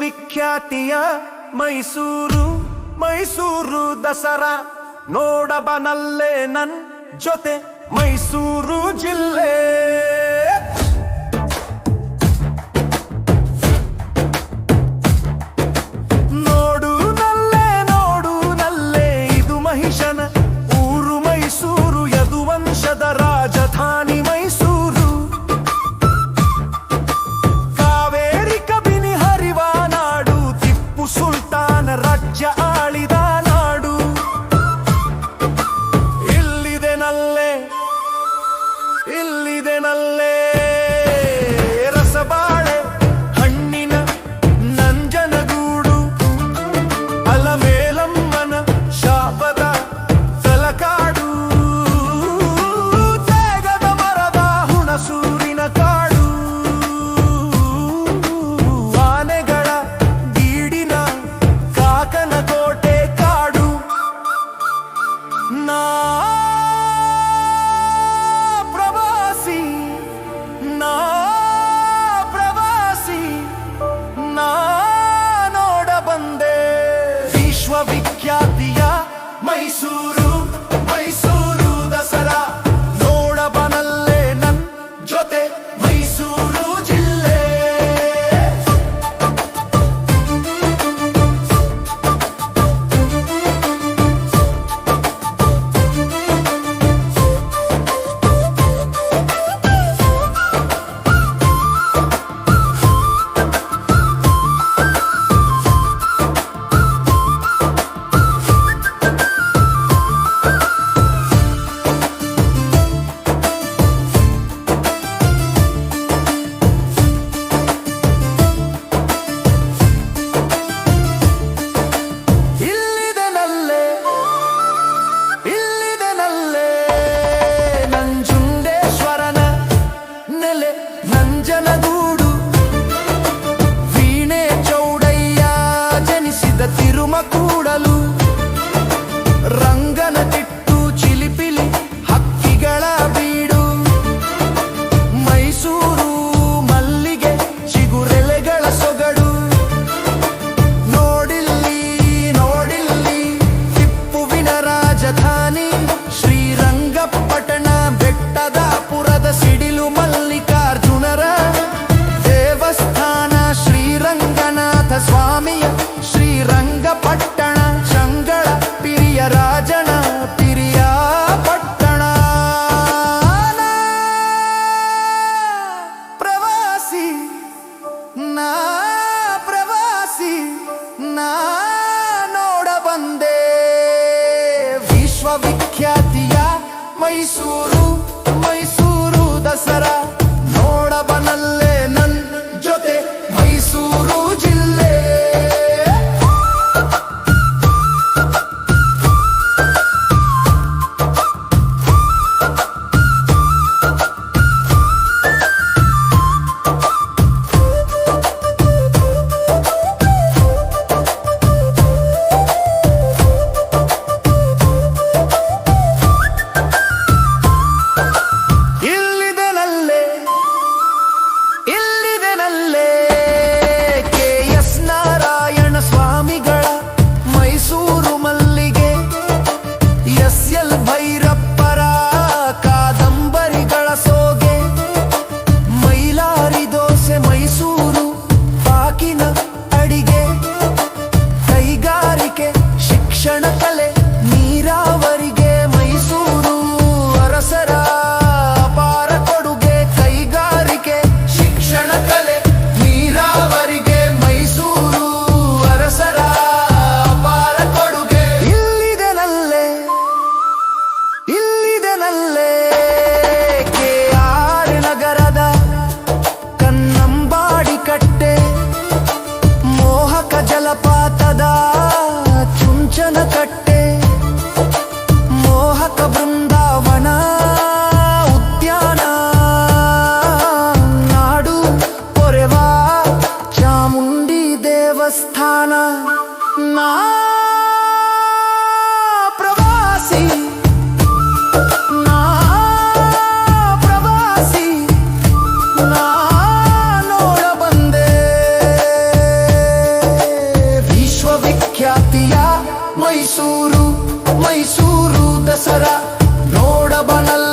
ವಿಖ್ಯಾತಿಯ ಮೈಸೂರು ಮೈಸೂರು ದಸರಾ. ನೋಡಬನಲ್ಲೇ ನನ್ ಜೊತೆ ಮೈಸೂರು ಜಿಲ್ಲೆ. ಸರ ನೋಡಬನಲ್ಲ. ಖ್ಯಾತಿಯ ಮೈಸೂರು ಮೈಸೂರು ದಸರಾ ನೋಡಬಲ್ಲ